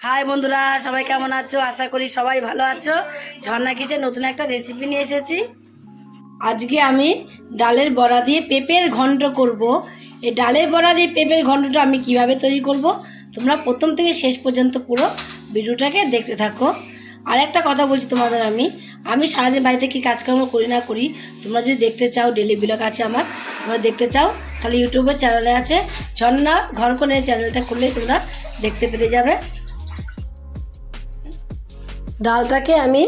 High বন্ধুরা, সবাই কেমন আছো? আশা করি সবাই ভালো আছো। ঝর্ণা কিচেন নতুন একটা রেসিপি নিয়ে এসেছি। আজকে আমি ডালের বড়া দিয়ে পেঁপের ঘন্ট করব। এই ডালের বড়া দিয়ে পেঁপের ঘন্টটা আমি কীভাবে তৈরি করব? তোমরা প্রথম থেকে শেষ পর্যন্ত পুরো ভিডিওটাকে দেখতে থাকো। আর একটা কথা বলছি তোমাদের আমি। আমি সারাদিন বাড়িতে কী কাজকর্ম করি না করি, তোমরা যদি দেখতে চাও ডেলি ব্লগ আছে আমার, তোমরা দেখতে চাও, তাহলে ইউটিউবের চ্যানেলে আছে। ঝর্ণা ঘর করে চ্যানেলটা খুললেই তোমরা দেখতে পেরে যাবে। ডালটাকে আমি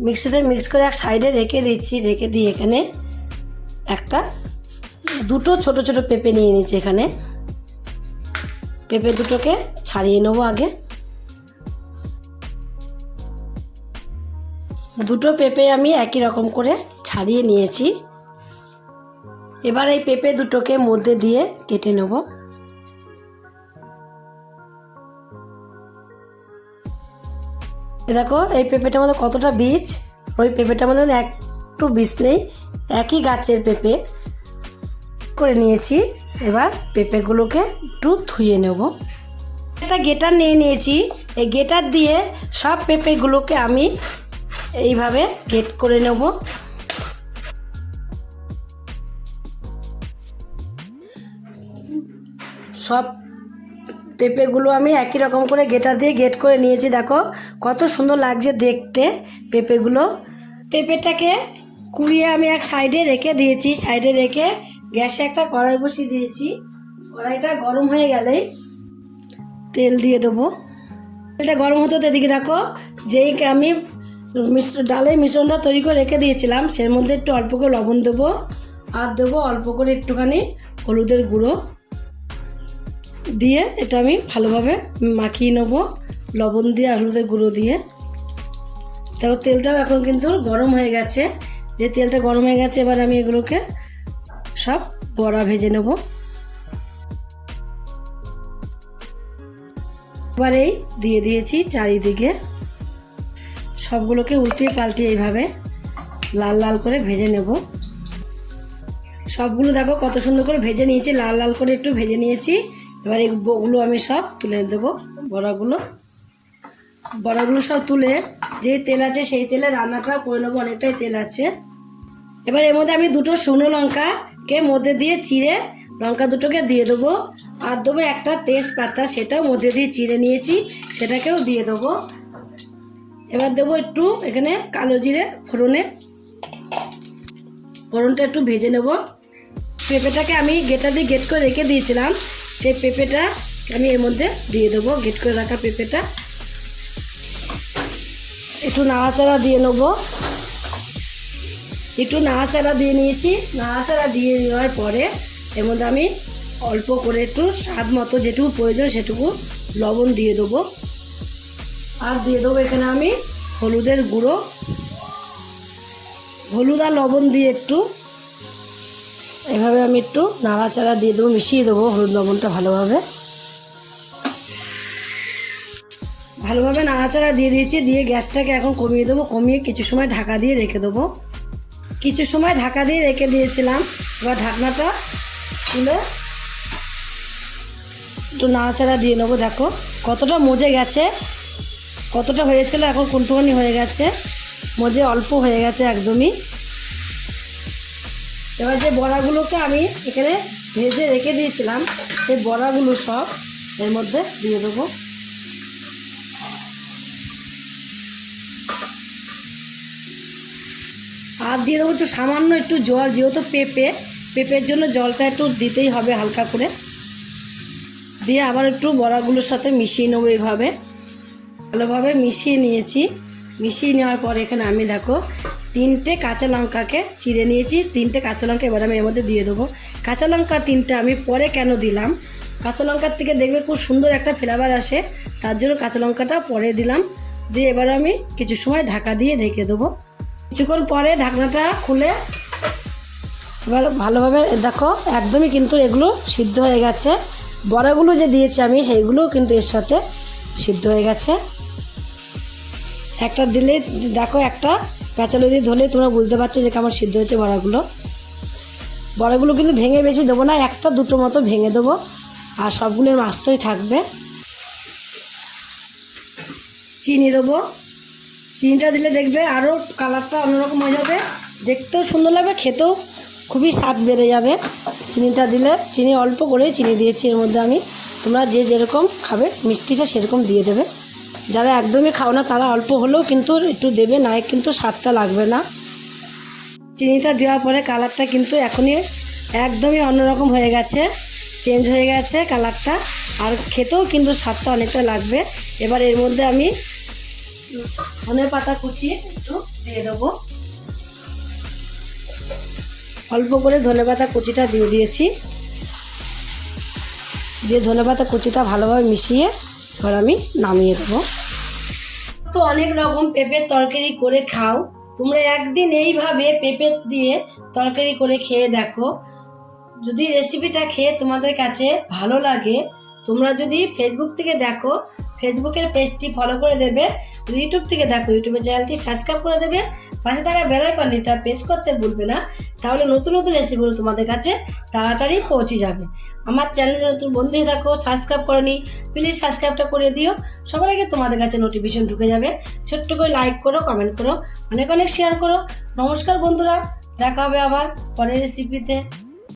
মিক্সিতে মিক্স করে এক সাইডে রেখে দিচ্ছি, রেখে দিয়ে এখানে একটা দুটো ছোট ছোট পেঁপে নিয়ে নিচ্ছি এখানে। পেঁপে দুটোকে ছাড়িয়ে নেব আগে। দুটো পেঁপে আমি একই রকম করে ছাড়িয়ে নিয়েছি। এবার এই পেঁপে দুটোকে মধ্যে দিয়ে কেটে নেব। দেখো, এই পেঁপেটার মধ্যে কতটা বীজ? ওই পেঁপেটার মধ্যে একটু বীজ নেই, একই গাছের পেঁপে করে নিয়েছি। এবার পেঁপেগুলোকে একটু ধুয়ে নেব। একটা গেটার নিয়ে নিয়েছি। এই গেটার দিয়ে সব পেঁপেগুলোকে আমি এইভাবে গেট করে নেব। সব পেঁপেগুলো আমি একই রকম করে গেটা দিয়ে গেট করে নিয়েছি, দেখো। কত সুন্দর লাগছে দেখতে পেঁপেগুলো। পেঁপেটাকে কুড়িয়ে আমি এক সাইডে রেখে দিয়েছি, সাইডে রেখে গ্যাসে একটা কড়াই বসিয়ে দিয়েছি। কড়াইটা গরম হয়ে গেলেই তেল দিয়ে দেবো। তেলটা গরম হতে এদিকে দেখো, যেই আমি মিশ্র, ডালের মিশ্রণটা তৈরি করে রেখে দিয়েছিলাম, সের মধ্যে একটু অল্প করে লবণ দেবো। আর দেবো অল্প করে একটুখানি হলুদের গুঁড়ো। দিয়ে এটা আমি ভালোভাবে মাখিয়ে নেব। লবণ দিয়ে হলুদের গুঁড়ো দিয়ে। দেখো, তেলটাও এখন কিন্তু গরম হয়ে গেছে। যে তেলটা গরম হয়ে গেছে, এবার আমি এগুলোকে সব বড়া ভেজে নেব। এবার এই দিয়ে দিয়েছি চারিদিকে। সবগুলোকে উল্টিয়ে পাল্টিয়ে এইভাবে লাল লাল করে ভেজে নেব। সবগুলো দেখো কত সুন্দর করে ভেজে নিয়েছি। লাল লাল করে একটু ভেজে নিয়েছি। এবার এগুলো আমি সব তুলে দেবো, বড়াগুলো। বড়াগুলো সব তুলে যে তেল আছে সেই তেলে রান্নাটা করে নেব, অনেকটাই তেল আছে। এবার এর মধ্যে আমি দুটো শুকনো লঙ্কাকে মধ্যে দিয়ে চিড়ে লঙ্কা দুটোকে দিয়ে দেবো, আর দেবো একটা তেজপাতা সেটাও মধ্যে দিয়ে চিড়ে নিয়েছি, সেটাকেও দিয়ে দেবো। এবার দেবো একটু এখানে কালো জিরে ফোড়নে। ফোড়নটা একটু ভেজে নেব। পেঁপেটাকে আমি গেটা দিয়ে গেট করে রেখে দিয়েছিলাম। সেই পেঁপেটা আমি এর মধ্যে দিয়ে দেবো গেট করে রাখা পেঁপেটা। একটু নাড়াচাড়া দিয়ে নেব। একটু নাড়াচাড়া দিয়ে নিয়েছি। নাড়াচাড়া দিয়ে দেওয়ার পরে এর মধ্যে আমি অল্প করে একটু স্বাদ মতো যেটুকু প্রয়োজন সেটুকু লবণ দিয়ে দেবো। আর দিয়ে দেবো এখানে আমি হলুদের গুঁড়ো। হলুদ আর লবণ দিয়ে একটু এভাবে আমি একটু নাড়াচাড়া দিয়ে দেবো, মিশিয়ে দেবো হলুদ লবণটা ভালোভাবে। ভালোভাবে নাড়াচাড়া দিয়ে দিয়েছি, দিয়ে গ্যাসটাকে এখন কমিয়ে দেবো, কমিয়ে কিছু সময় ঢাকা দিয়ে রেখে দেবো। কিছু সময় ঢাকা দিয়ে রেখে দিয়েছিলাম, এবার ঢাকনাটা তুলে একটু নাড়াচাড়া দিয়ে নেব, দেখো কতটা মজে গেছে, কতটা হয়েছিল, এখন কুন্টুমানি হয়ে গেছে, মজে অল্প হয়ে গেছে একদমই। এবার যে বড়াগুলোকে আমি এখানে ভেজে রেখে দিয়েছিলাম, সেই বড়াগুলো সব এর মধ্যে দিয়ে দেবো। আর দিয়ে দেবো একটু সামান্য একটু জল, যেহেতু পেঁপে, পেঁপের জন্য জলটা একটু দিতেই হবে হালকা করে। দিয়ে আবার একটু বড়াগুলোর সাথে মিশিয়ে নেব এইভাবে। ভালোভাবে মিশিয়ে নিয়েছি। মিশিয়ে নেওয়ার পর এখানে আমি দেখো তিনটে কাঁচা লঙ্কাকে চিড়ে নিয়েছি, তিনটে কাঁচা লঙ্কা এবার আমি এর মধ্যে দিয়ে দেবো। কাঁচা লঙ্কা তিনটে আমি পরে কেন দিলাম? কাঁচা লঙ্কার থেকে দেখবে খুব সুন্দর একটা ফ্লেভার আসে, তার জন্য কাঁচা লঙ্কাটা পরে দিলাম। দিয়ে এবার আমি কিছু সময় ঢাকা দিয়ে ঢেকে দেবো। কিছুক্ষণ পরে ঢাকনাটা খুলে এবার ভালোভাবে দেখো, একদমই কিন্তু এগুলো সিদ্ধ হয়ে গেছে। বড়াগুলো যে দিয়েছি আমি, সেইগুলোও কিন্তু এর সাথে সিদ্ধ হয়ে গেছে। একটা দিলে দেখো একটা পেঁচালো দিয়ে ধরলে তোমরা বুঝতে পারছ যে কেমন সিদ্ধ হয়েছে বড়াগুলো। বড়াগুলো কিন্তু ভেঙে বেশি দেবো না, একটা দুটো মতো ভেঙে দেবো। আর সবগুলোর মাস্তই থাকবে। চিনি দেবো। চিনিটা দিলে দেখবে আরও কালারটা অন্যরকম হয়ে যাবে। দেখতেও সুন্দর লাগবে, খেতেও খুবই স্বাদ বেড়ে যাবে। চিনিটা দিলে, চিনি অল্প করেই চিনি দিয়েছি এর মধ্যে আমি। তোমরা যে যেরকম খাবে, মিষ্টিটা সেরকম দিয়ে দেবে। যারা একদমই খাও না, তারা অল্প হলেও কিন্তু একটু দেবে, না কিন্তু স্বাদটা লাগবে না। চিনিটা দেওয়ার পরে কালারটা কিন্তু এখনই একদমই অন্যরকম হয়ে গেছে, চেঞ্জ হয়ে গেছে কালারটা, আর খেতেও কিন্তু স্বাদটা অনেকটা লাগবে। এবার এর মধ্যে আমি ধনে পাতা কুচি একটু দিয়ে দেবো। অল্প করে ধনে পাতা কুচিটা দিয়ে দিয়েছি। দিয়ে ধনে পাতা কুচিটা ভালোভাবে মিশিয়ে এবার আমি নামিয়ে দেবো। তো অনেক রকম পেঁপের তরকারি করে খাও। তোমরা একদিন এইভাবে পেঁপে দিয়ে তরকারি করে খেয়ে দেখো। যদি রেসিপিটা খেয়ে তোমাদের কাছে ভালো লাগে তোমরা যদি ফেসবুক থেকে দেখো ফেসবুকের পেজটি ফলো করে দেবে ইউটিউব থেকে দেখো ইউটিউবের চ্যানেলটি সাবস্ক্রাইব করে দেবে, পাশে থাকা বেলাইকনটা প্রেস করতে ভুলবে না, তাহলে নতুন নতুন রেসিপিগুলো তোমাদের কাছে তাড়াতাড়ি পৌঁছে যাবে। আমার চ্যানেলে নতুন বন্ধু হয়ে থাকো সাবস্ক্রাইব করনি প্লিজ সাবস্ক্রাইবটা করে দিও, সবার আগে তোমাদের কাছে নোটিফিকেশন ঢুকে যাবে। ছোট্ট করে লাইক করো কমেন্ট করো, অনেক অনেক শেয়ার করো। নমস্কার বন্ধুরা, দেখা হবে আবার পরের রেসিপিতে